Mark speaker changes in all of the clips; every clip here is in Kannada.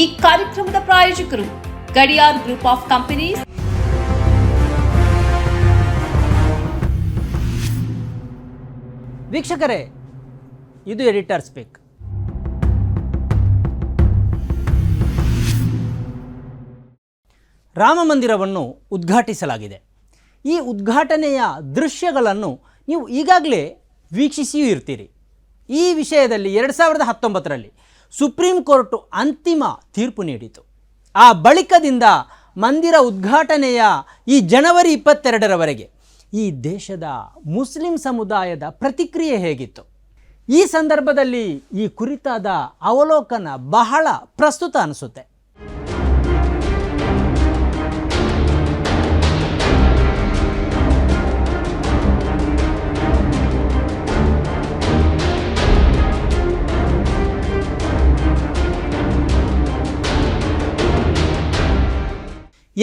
Speaker 1: ಈ ಕಾರ್ಯಕ್ರಮದ ಪ್ರಾಯೋಜಕರು ಗಡಿಯಾರ್ ಗ್ರೂಪ್ ಆಫ್ ಕಂಪನೀಸ್.
Speaker 2: ವೀಕ್ಷಕರೇ, ಇದು ಎಡಿಟರ್ ಸ್ಪೀಕ್ ರಾಮ ಮಂದಿರವನ್ನು ಉದ್ಘಾಟಿಸಲಾಗಿದೆ. ಈ ಉದ್ಘಾಟನೆಯ ದೃಶ್ಯಗಳನ್ನು ನೀವು ಈಗಾಗಲೇ ವೀಕ್ಷಿಸಿಯೂ ಇರ್ತೀರಿ. ಈ ವಿಷಯದಲ್ಲಿ ಎರಡು ಸಾವಿರದ ಹತ್ತೊಂಬತ್ತರಲ್ಲಿ ಸುಪ್ರೀಂ ಕೋರ್ಟು ಅಂತಿಮ ತೀರ್ಪು ನೀಡಿತು. ಆ ಬಳಿಕದಿಂದ ಮಂದಿರ ಉದ್ಘಾಟನೆಯ ಈ ಜನವರಿ ಇಪ್ಪತ್ತೆರಡರವರೆಗೆ ಈ ದೇಶದ ಮುಸ್ಲಿಂ ಸಮುದಾಯದ ಪ್ರತಿಕ್ರಿಯೆ ಹೇಗಿತ್ತು? ಈ ಸಂದರ್ಭದಲ್ಲಿ ಈ ಕುರಿತಾದ ಅವಲೋಕನ ಬಹಳ ಪ್ರಸ್ತುತ ಅನಿಸುತ್ತೆ.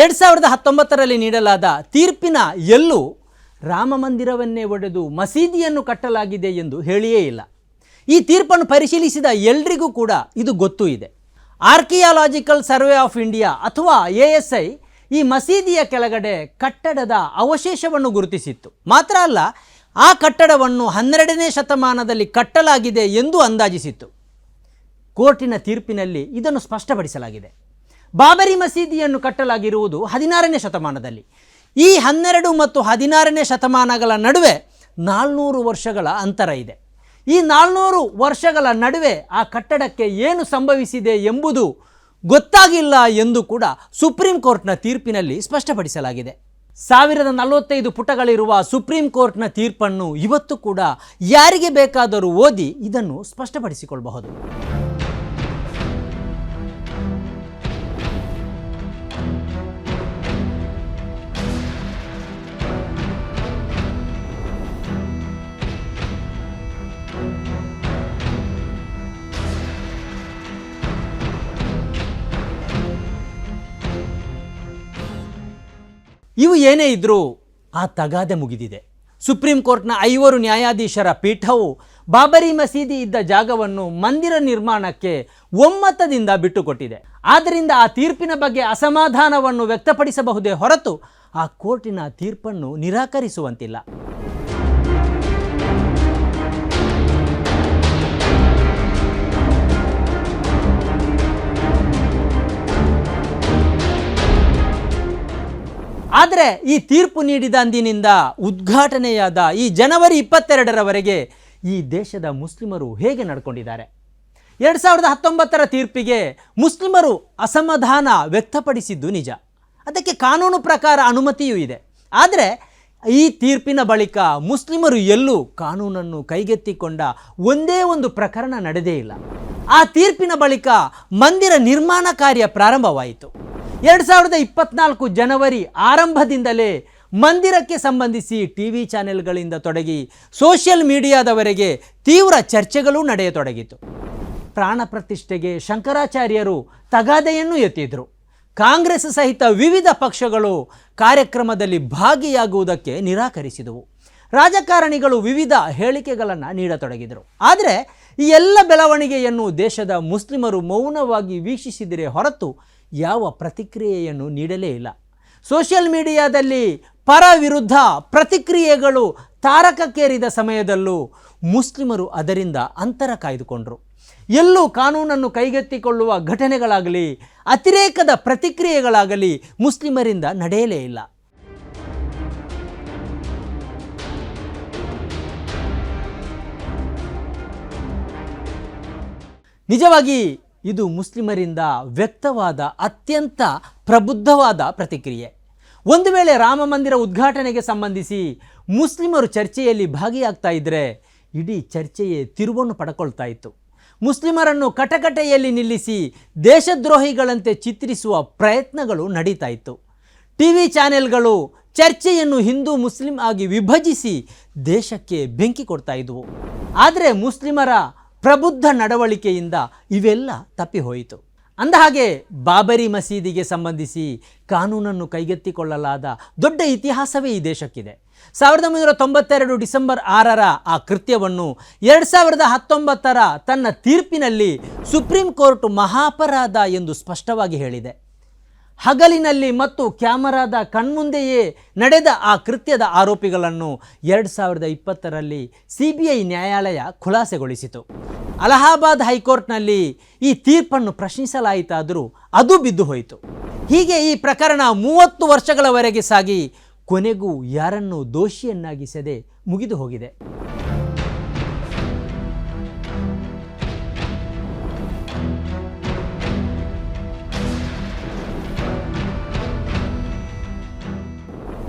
Speaker 2: ಎರಡು ಸಾವಿರದ ಹತ್ತೊಂಬತ್ತರಲ್ಲಿ ನೀಡಲಾದ ತೀರ್ಪಿನ ಎಲ್ಲೂ ರಾಮ ಮಂದಿರವನ್ನೇ ಒಡೆದು ಮಸೀದಿಯನ್ನು ಕಟ್ಟಲಾಗಿದೆ ಎಂದು ಹೇಳಿಯೇ ಇಲ್ಲ. ಈ ತೀರ್ಪನ್ನು ಪರಿಶೀಲಿಸಿದ ಎಲ್ರಿಗೂ ಕೂಡ ಇದು ಗೊತ್ತು ಇದೆ. ಆರ್ಕಿಯಾಲಾಜಿಕಲ್ ಸರ್ವೆ ಆಫ್ ಇಂಡಿಯಾ ಅಥವಾ ಎ ಎಸ್ ಐ ಈ ಮಸೀದಿಯ ಕೆಳಗಡೆ ಕಟ್ಟಡದ ಅವಶೇಷವನ್ನು ಗುರುತಿಸಿತ್ತು. ಮಾತ್ರ ಅಲ್ಲ, ಆ ಕಟ್ಟಡವನ್ನು ಹನ್ನೆರಡನೇ ಶತಮಾನದಲ್ಲಿ ಕಟ್ಟಲಾಗಿದೆ ಎಂದು ಅಂದಾಜಿಸಿತ್ತು. ಕೋರ್ಟಿನ ತೀರ್ಪಿನಲ್ಲಿ ಇದನ್ನು ಸ್ಪಷ್ಟಪಡಿಸಲಾಗಿದೆ. ಬಾಬರಿ ಮಸೀದಿಯನ್ನು ಕಟ್ಟಲಾಗಿರುವುದು ಹದಿನಾರನೇ ಶತಮಾನದಲ್ಲಿ. ಈ ಹನ್ನೆರಡು ಮತ್ತು ಹದಿನಾರನೇ ಶತಮಾನಗಳ ನಡುವೆ ನಾಲ್ನೂರು ವರ್ಷಗಳ ಅಂತರ ಇದೆ. ಈ ನಾಲ್ನೂರು ವರ್ಷಗಳ ನಡುವೆ ಆ ಕಟ್ಟಡಕ್ಕೆ ಏನು ಸಂಭವಿಸಿದೆ ಎಂಬುದು ಗೊತ್ತಾಗಿಲ್ಲ ಎಂದು ಕೂಡ ಸುಪ್ರೀಂ ಕೋರ್ಟ್ನ ತೀರ್ಪಿನಲ್ಲಿ ಸ್ಪಷ್ಟಪಡಿಸಲಾಗಿದೆ. ಸಾವಿರದ ನಲವತ್ತೈದು ಪುಟಗಳಿರುವ ಸುಪ್ರೀಂ ಕೋರ್ಟ್ನ ತೀರ್ಪನ್ನು ಇವತ್ತು ಕೂಡ ಯಾರಿಗೆ ಬೇಕಾದರೂ ಓದಿ ಇದನ್ನು ಸ್ಪಷ್ಟಪಡಿಸಿಕೊಳ್ಳಬಹುದು ಇವು ಏನೇ ಇದ್ದರೂ ಆ ತಗಾದೆ ಮುಗಿದಿದೆ. ಸುಪ್ರೀಂ ಕೋರ್ಟ್ನ ಐವರು ನ್ಯಾಯಾಧೀಶರ ಪೀಠವು ಬಾಬರಿ ಮಸೀದಿ ಇದ್ದ ಜಾಗವನ್ನು ಮಂದಿರ ನಿರ್ಮಾಣಕ್ಕೆ ಒಮ್ಮತದಿಂದ ಬಿಟ್ಟುಕೊಟ್ಟಿದೆ. ಆದ್ದರಿಂದ ಆ ತೀರ್ಪಿನ ಬಗ್ಗೆ ಅಸಮಾಧಾನವನ್ನು ವ್ಯಕ್ತಪಡಿಸಬಹುದೇ ಹೊರತು ಆ ಕೋರ್ಟಿನ ತೀರ್ಪನ್ನು ನಿರಾಕರಿಸುವಂತಿಲ್ಲ. ಆದರೆ ಈ ತೀರ್ಪು ನೀಡಿದ ಅಂದಿನಿಂದ ಉದ್ಘಾಟನೆಯಾದ ಈ ಜನವರಿ ಇಪ್ಪತ್ತೆರಡರವರೆಗೆ ಈ ದೇಶದ ಮುಸ್ಲಿಮರು ಹೇಗೆ ನಡ್ಕೊಂಡಿದ್ದಾರೆ? ಎರಡು ಸಾವಿರದ ಹತ್ತೊಂಬತ್ತರ ತೀರ್ಪಿಗೆ ಮುಸ್ಲಿಮರು ಅಸಮಾಧಾನ ವ್ಯಕ್ತಪಡಿಸಿದ್ದು ನಿಜ. ಅದಕ್ಕೆ ಕಾನೂನು ಪ್ರಕಾರ ಅನುಮತಿಯೂ ಇದೆ. ಆದರೆ ಈ ತೀರ್ಪಿನ ಬಳಿಕ ಮುಸ್ಲಿಮರು ಎಲ್ಲೂ ಕಾನೂನನ್ನು ಕೈಗೆತ್ತಿಕೊಂಡ ಒಂದೇ ಒಂದು ಪ್ರಕರಣ ನಡೆದೇ ಇಲ್ಲ. ಆ ತೀರ್ಪಿನ ಬಳಿಕ ಮಂದಿರ ನಿರ್ಮಾಣ ಕಾರ್ಯ ಪ್ರಾರಂಭವಾಯಿತು. ಎರಡು ಸಾವಿರದ ಇಪ್ಪತ್ನಾಲ್ಕು ಜನವರಿ ಆರಂಭದಿಂದಲೇ ಮಂದಿರಕ್ಕೆ ಸಂಬಂಧಿಸಿ ಟಿ ವಿ ಚಾನೆಲ್ಗಳಿಂದ ತೊಡಗಿ ಸೋಷಿಯಲ್ ಮೀಡಿಯಾದವರೆಗೆ ತೀವ್ರ ಚರ್ಚೆಗಳು ನಡೆಯತೊಡಗಿತು. ಪ್ರಾಣ ಪ್ರತಿಷ್ಠೆಗೆ ಶಂಕರಾಚಾರ್ಯರು ತಗಾದೆಯನ್ನು ಎತ್ತಿದ್ರು. ಕಾಂಗ್ರೆಸ್ ಸಹಿತ ವಿವಿಧ ಪಕ್ಷಗಳು ಕಾರ್ಯಕ್ರಮದಲ್ಲಿ ಭಾಗಿಯಾಗುವುದಕ್ಕೆ ನಿರಾಕರಿಸಿದವು. ರಾಜಕಾರಣಿಗಳು ವಿವಿಧ ಹೇಳಿಕೆಗಳನ್ನು ನೀಡತೊಡಗಿದರು. ಆದರೆ ಈ ಎಲ್ಲ ಬೆಳವಣಿಗೆಯನ್ನು ದೇಶದ ಮುಸ್ಲಿಮರು ಮೌನವಾಗಿ ವೀಕ್ಷಿಸಿದರೆ ಹೊರತು ಯಾವ ಪ್ರತಿಕ್ರಿಯೆಯನ್ನು ನೀಡಲೇ ಇಲ್ಲ. ಸೋಷಿಯಲ್ ಮೀಡಿಯಾದಲ್ಲಿ ಪರ ವಿರುದ್ಧ ಪ್ರತಿಕ್ರಿಯೆಗಳು ತಾರಕಕ್ಕೇರಿದ ಸಮಯದಲ್ಲೂ ಮುಸ್ಲಿಮರು ಅದರಿಂದ ಅಂತರ ಕಾಯ್ದುಕೊಂಡರು. ಎಲ್ಲೂ ಕಾನೂನನ್ನು ಕೈಗೆತ್ತಿಕೊಳ್ಳುವ ಘಟನೆಗಳಾಗಲಿ, ಅತಿರೇಕದ ಪ್ರತಿಕ್ರಿಯೆಗಳಾಗಲಿ ಮುಸ್ಲಿಮರಿಂದ ನಡೆಯಲೇ ಇಲ್ಲ. ನಿಜವಾಗಿ ಇದು ಮುಸ್ಲಿಮರಿಂದ ವ್ಯಕ್ತವಾದ ಅತ್ಯಂತ ಪ್ರಬುದ್ಧವಾದ ಪ್ರತಿಕ್ರಿಯೆ. ಒಂದು ವೇಳೆ ರಾಮ ಮಂದಿರ ಉದ್ಘಾಟನೆಗೆ ಸಂಬಂಧಿಸಿ ಮುಸ್ಲಿಮರು ಚರ್ಚೆಯಲ್ಲಿ ಭಾಗಿಯಾಗ್ತಾ ಇದ್ದರೆ ಇಡೀ ಚರ್ಚೆಯೇ ತಿರುವನ್ನು ಪಡ್ಕೊಳ್ತಾ ಇತ್ತು. ಮುಸ್ಲಿಮರನ್ನು ಕಟಕಟೆಯಲ್ಲಿ ನಿಲ್ಲಿಸಿ ದೇಶದ್ರೋಹಿಗಳಂತೆ ಚಿತ್ರಿಸುವ ಪ್ರಯತ್ನಗಳು ನಡೀತಾ ಇತ್ತು. ಟಿ ವಿ ಚಾನೆಲ್ಗಳು ಚರ್ಚೆಯನ್ನು ಹಿಂದೂ ಮುಸ್ಲಿಂ ಆಗಿ ವಿಭಜಿಸಿ ದೇಶಕ್ಕೆ ಬೆಂಕಿ ಕೊಡ್ತಾ ಇದ್ವು. ಆದರೆ ಮುಸ್ಲಿಮರ ಪ್ರಬುದ್ಧ ನಡವಳಿಕೆಯಿಂದ ಇವೆಲ್ಲ ತಪ್ಪಿ ಹೋಯಿತು ಅಂದಹಾಗೆ ಬಾಬರಿ ಮಸೀದಿಗೆ ಸಂಬಂಧಿಸಿ ಕಾನೂನನ್ನು ಕೈಗೆತ್ತಿಕೊಳ್ಳಲಾದ ದೊಡ್ಡ ಇತಿಹಾಸವೇ ಈ ದೇಶಕ್ಕಿದೆ. ಸಾವಿರದ ಒಂಬೈನೂರ ತೊಂಬತ್ತೆರಡು ಡಿಸೆಂಬರ್ ಆರರ ಆ ಕೃತ್ಯವನ್ನು ಎರಡು ಸಾವಿರದ ಹತ್ತೊಂಬತ್ತರ ತನ್ನ ತೀರ್ಪಿನಲ್ಲಿ ಸುಪ್ರೀಂ ಕೋರ್ಟ್ ಮಹಾಪರಾಧ ಎಂದು ಸ್ಪಷ್ಟವಾಗಿ ಹೇಳಿದೆ. ಹಗಲಿನಲ್ಲಿ ಮತ್ತು ಕ್ಯಾಮರಾದ ಕಣ್ಮುಂದೆಯೇ ನಡೆದ ಆ ಕೃತ್ಯದ ಆರೋಪಿಗಳನ್ನು ಎರಡು ಸಾವಿರದ ಇಪ್ಪತ್ತರಲ್ಲಿ ಸಿ ಬಿ ಐ ನ್ಯಾಯಾಲಯ ಖುಲಾಸೆಗೊಳಿಸಿತು. ಅಲಹಾಬಾದ್ ಹೈಕೋರ್ಟ್ನಲ್ಲಿ ಈ ತೀರ್ಪನ್ನು ಪ್ರಶ್ನಿಸಲಾಯಿತಾದರೂ ಅದು ಬಿದ್ದು ಹೋಯಿತು. ಹೀಗೆ ಈ ಪ್ರಕರಣ ಮೂವತ್ತು ವರ್ಷಗಳವರೆಗೆ ಸಾಗಿ ಕೊನೆಗೂ ಯಾರನ್ನೂ ದೋಷಿಯನ್ನಾಗಿಸದೆ ಮುಗಿದು ಹೋಗಿದೆ.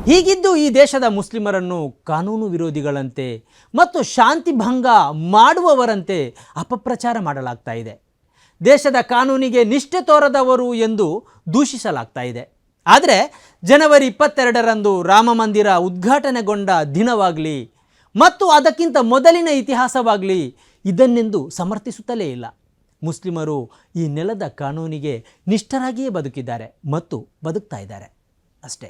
Speaker 2: ಹೀಗಿದ್ದು ಈ ದೇಶದ ಮುಸ್ಲಿಮರನ್ನು ಕಾನೂನು ವಿರೋಧಿಗಳಂತೆ ಮತ್ತು ಶಾಂತಿ ಭಂಗ ಮಾಡುವವರಂತೆ ಅಪಪ್ರಚಾರ ಮಾಡಲಾಗ್ತಾ ಇದೆ. ದೇಶದ ಕಾನೂನಿಗೆ ನಿಷ್ಠೆ ತೋರದವರು ಎಂದು ದೂಷಿಸಲಾಗ್ತಾ ಇದೆ. ಆದರೆ ಜನವರಿ ಇಪ್ಪತ್ತೆರಡರಂದು ರಾಮ ಮಂದಿರ ಉದ್ಘಾಟನೆಗೊಂಡ ದಿನವಾಗಲಿ ಮತ್ತು ಅದಕ್ಕಿಂತ ಮೊದಲಿನ ಇತಿಹಾಸವಾಗಲಿ ಇದನ್ನೆಂದು ಸಮರ್ಥಿಸುತ್ತಲೇ ಇಲ್ಲ. ಮುಸ್ಲಿಮರು ಈ ನೆಲದ ಕಾನೂನಿಗೆ ನಿಷ್ಠರಾಗಿಯೇ ಬದುಕಿದ್ದಾರೆ ಮತ್ತು ಬದುಕ್ತಾ ಇದ್ದಾರೆ. ಅಷ್ಟೇ.